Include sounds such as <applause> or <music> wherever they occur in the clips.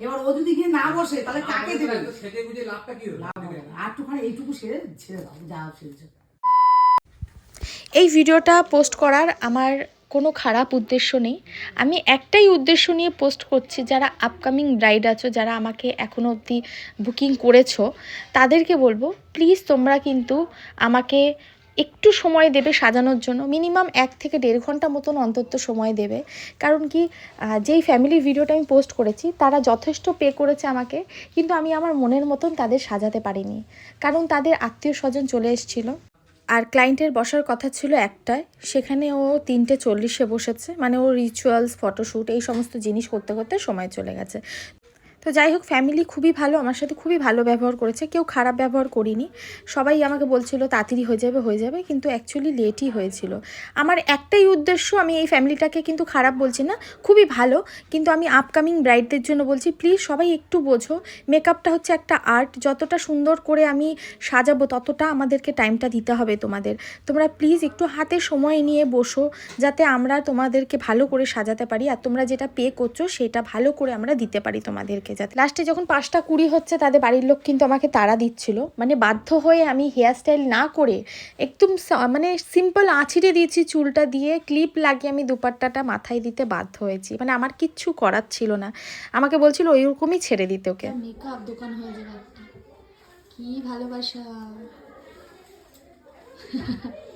এবার ও যদি গিয়ে না বসে তাহলে কাকে দেবে? সেটে বুঝে লাভটা কি হলো? এইটুকু সেরে ছেড়ে দাও যা এই ভিডিওটা পোস্ট করার আমার কোনো খারাপ উদ্দেশ্য নেই। আমি একটাই উদ্দেশ্য নিয়ে পোস্ট করছি যারা আপকামিং ব্রাইড আছো যারা আমাকে এখনও অবধি বুকিং করেছ তাদেরকে বলব প্লিজ তোমরা কিন্তু আমাকে একটু সময় দেবে সাজানোর জন্য। মিনিমাম এক থেকে দেড় ঘণ্টা মতন অন্তত সময় দেবে। কারণ কি যেই ফ্যামিলির ভিডিওটা আমি পোস্ট করেছি, তারা যথেষ্ট পে করেছে আমাকে, কিন্তু আমি আমার মনের মতন তাদের সাজাতে পারিনি। কারণ তাদের আত্মীয় স্বজন চলে এসেছিল। আর ক্লায়েন্টের বসার কথা ছিল একটায় সেখানে ও তিনটে চল্লিশে বসেছে। মানে ও রিচুয়ালস ফটোশ্যুট এই সমস্ত জিনিস করতে করতে সময় চলে গেছে। তো যাই হোক ফ্যামিলি খুবই ভালো, আমার সাথে খুবই ভালো ব্যবহার করেছে, কেউ খারাপ ব্যবহার করিনি। সবাই আমাকে বলছিল, তাড়াতাড়ি হয়ে যাবে হয়ে যাবে, কিন্তু অ্যাকচুয়ালি লেটই হয়েছিল। আমার একটাই উদ্দেশ্য, আমি এই ফ্যামিলিটাকে কিন্তু খারাপ বলছি না, খুবই ভালো, কিন্তু আমি আপকামিং ব্রাইডদের জন্য বলছি প্লিজ সবাই একটু বোঝো মেকআপটা হচ্ছে একটা আর্ট যতটা সুন্দর করে আমি সাজাবো, ততটা আমাদেরকে টাইমটা দিতে হবে তোমাদের। তোমরা প্লিজ একটু হাতে সময় নিয়ে বসো, যাতে আমরা তোমাদেরকে ভালো করে সাজাতে পারি, আর তোমরা যেটা পে করছ, সেটা ভালো করে আমরা দিতে পারি তোমাদেরকে। যাতে। লাস্টে যখন পাঁচটা কুড়ি হচ্ছে তাদের বাড়ির লোক কিন্তু আমাকে তাড়া দিচ্ছিল। মানে বাধ্য হয়ে আমি হেয়ার স্টাইল না করে একদম মানে সিম্পল আঁচিড়ে দিয়েছি চুলটা দিয়ে ক্লিপ লাগিয়ে আমি দুপাট্টাটা মাথায় দিতে বাধ্য হয়েছি। মানে আমার কিচ্ছু করার ছিল না। আমাকে বলছিল ওইরকমই ছেড়ে দিতে ওকে। মেকআপ দোকান হয়ে যাবে কি ভালোবাসা। <laughs>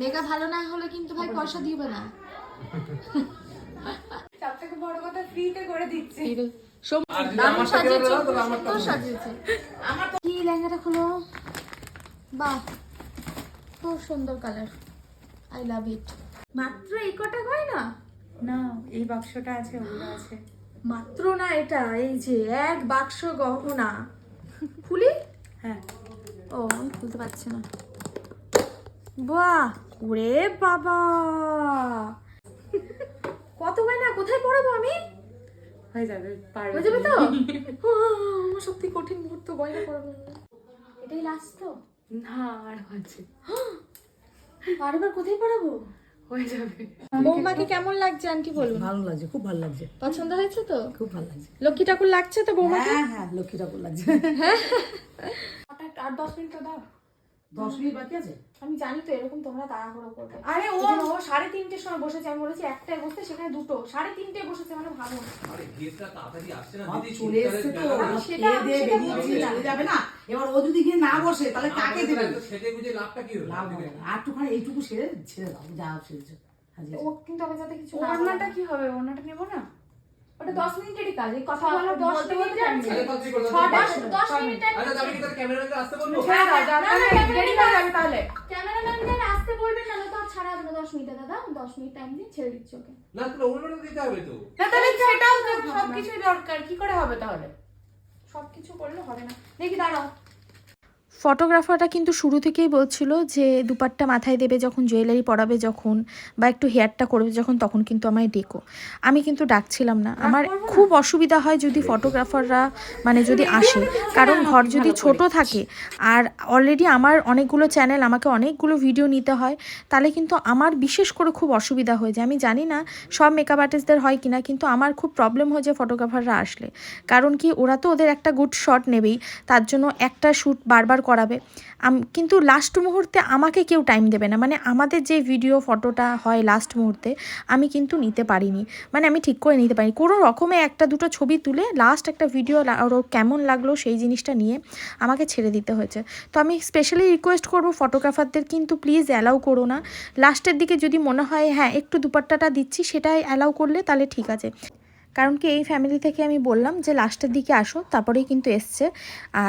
মেকআপ ভালো না হলে কিন্তু ভাই পয়সা দিবে না। <laughs> থেকে বড় কথা ফ্রিতে করে দিচ্ছে। দারুণ সাজিয়েছে দাও তবে আমারটা সুন্দর সাজিয়েছে। কি লেহেঙ্গাটা খুলো? বাহ খুব সুন্দর কালার আই লাভ ইট মাত্র এই কটা গয়না? না এই বাক্সটা আছে ওগুলো আছে। মাত্র না এটা এই যে এক বাক্স গহনা। খুলি হ্যাঁ। ও আমি খুলতে পারছি না। বাহ ওরে বাবা! কত গয়না কোথায় পড়াবো আমি? হয়ে যাবে পারবে। হয়ে যাবে তো? <laughs> আমার সত্যি কঠিন মুহূর্ত গয়না পড়াবো এটাই লাস্ট তো? না আর আছে আর এবার কোথায় পড়াবো? হয়ে যাবে। বৌমাকে কেমন লাগছে আন্টি বলুন? ভালো লাগছে খুব ভালো লাগছে। পছন্দ হয়েছে তো? খুব ভালো লাগছে। লক্ষ্মী ঠাকুর লাগছে তো বৌমাকে? হ্যাঁ হ্যাঁ লক্ষ্মী ঠাকুর লাগছে। হ্যাঁ। আর দশ মিনিট তো দাও। দশ মিনিট বাকি আছে? আমি জানি তো এরকম তোমরা তাড়াহুড়ো করবে। আরে ও ও সাড়ে তিনটের সময় বসেছে আমি বলেছি একটায় বসতে সেখানে দুটো। সাড়ে তিনটে বসেছে মানে ভাবো আরে গেটটা তাড়াতাড়ি আসছে না দিদি চলে এসছে তো। সেটা- দিয়ে চলে যাবে না। এবার ও যদি গিয়ে না বসে তাহলে কাকে দেবে? সেটে বুঝে লাভটা কি হলো? লাভ হবে না। এইটুকু সেরে ছেড়ে দাও যা সেরেছে ও কিন্তু আমি যাতে কিছু ওড়নাটা কি হবে? ওড়নাটা নেব না? ওটা দশ মিনিটেরই কাজ এই কথা হ্যাঁ, মিনিট আছে মিনিট। আচ্ছা আমি কি তার ক্যামেরাতে আসতে বলব? হয়ে তাহলে। ক্যামেরাম্যানদের আসতে বলবেন না তো আর ছাড়া মিনিটে দাদা দশ মিনিট টাইম দিয়ে ছেড়ে দিচ্ছ ওকে। না তাহলে অন্যটা দিতে হবে তো। না তাহলে সেটাও তো সবকিছুই দরকার কি করে হবে তাহলে? সবকিছু করলে হবে না। দেখি দাঁড়াও। ফটোগ্রাফারটা কিন্তু শুরু থেকেই বলছিল যে দুপাট্টা মাথায় দেবে যখন জুয়েলারি পরাবে যখন বা একটু হেয়ারটা করবে যখন তখন কিন্তু আমায় ডেকো। আমি কিন্তু ডাকছিলাম না। আমার খুব অসুবিধা হয় যদি ফটোগ্রাফাররা মানে যদি আসে। কারণ ঘর যদি ছোট থাকে আর অলরেডি আমার অনেকগুলো চ্যানেল আমাকে অনেকগুলো ভিডিও নিতে হয় তাহলে কিন্তু আমার বিশেষ করে খুব অসুবিধা হয়ে যায় আমি জানি না সব মেকআপ আর্টিস্টদের হয় কিনা কিন্তু আমার খুব প্রবলেম হয়ে যায় ফটোগ্রাফাররা আসলে। কারণ কি ওরা তো ওদের একটা গুড শট নেবেই তার জন্য একটা শ্যুট বারবার করাবে। কিন্তু লাস্ট মুহূর্তে আমাকে কেউ টাইম দেবে না। মানে আমাদের যে ভিডিও ফটোটা হয় লাস্ট মুহূর্তে, আমি কিন্তু নিতে পারিনি। মানে আমি ঠিক করে নিতে পারিনি। কোনো রকমে একটা দুটো ছবি তুলে লাস্ট একটা ভিডিও ওর কেমন লাগল সেই জিনিসটা নিয়ে আমাকে ছেড়ে দিতে হয়েছে। তো আমি স্পেশালি রিকোয়েস্ট করব ফটোগ্রাফারদের কিন্তু প্লিজ অ্যালাউ করো না। লাস্টের দিকে যদি মনে হয় হ্যাঁ একটু দুপাট্টাটা দিচ্ছি, সেটাই অ্যালাউ করলে তাহলে ঠিক আছে। কারণ কি এই ফ্যামিলি থেকে আমি বললাম যে লাস্টের দিকে আসো তারপরেই কিন্তু এসছে।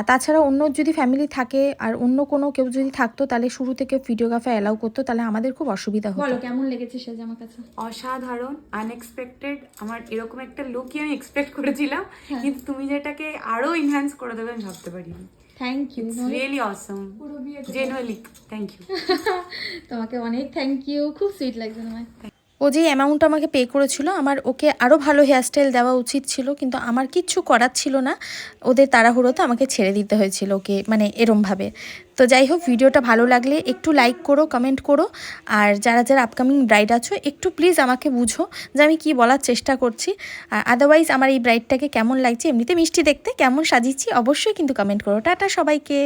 তাছাড়া অন্য যদি ফ্যামিলি থাকে আর অন্য কোনো কেউ যদি থাকতো তাহলে শুরু থেকে ভিডিওগ্রাফার অ্যালাউ করতো তাহলে আমাদের খুব অসুবিধা হতো। কেমন লেগেছে সেজে আমার কাছে? অসাধারণ আনএক্সপেক্টেড আমার এরকম একটা লুকই আমি এক্সপেক্ট করেছিলাম কিন্তু তুমি যেটাকে আরও ইনহ্যান্স করে দেবে আমি ভাবতে পারিনি। থ্যাংক ইউ রিয়েলি অসম পুরো বিয়ে জেনুয়ালি থ্যাংক ইউ তোমাকে অনেক থ্যাংক ইউ খুব সুইট লাগছে তোমায়। ও যে অ্যামাউন্ট আমাকে পে করেছিল, আমার ওকে আরও ভালো হেয়ারস্টাইল দেওয়া উচিত ছিল, কিন্তু আমার কিচ্ছু করার ছিল না। ওদের তাড়াহুড়োতে আমাকে ছেড়ে দিতে হয়েছিল ওকে মানে এরমভাবে। তো যাই হোক, ভিডিওটা ভালো লাগলে একটু লাইক করো কমেন্ট করো, আর যারা যারা আপকামিং ব্রাইড আছো, একটু প্লিজ আমাকে বুঝো যে আমি কি বলার চেষ্টা করছি। আর আদারওয়াইজ আমার এই ব্রাইডটাকে কেমন লাগছে, এমনিতে মিষ্টি দেখতে, কেমন সাজিয়েছি, অবশ্যই কিন্তু কমেন্ট করো। টাটা সবাইকে।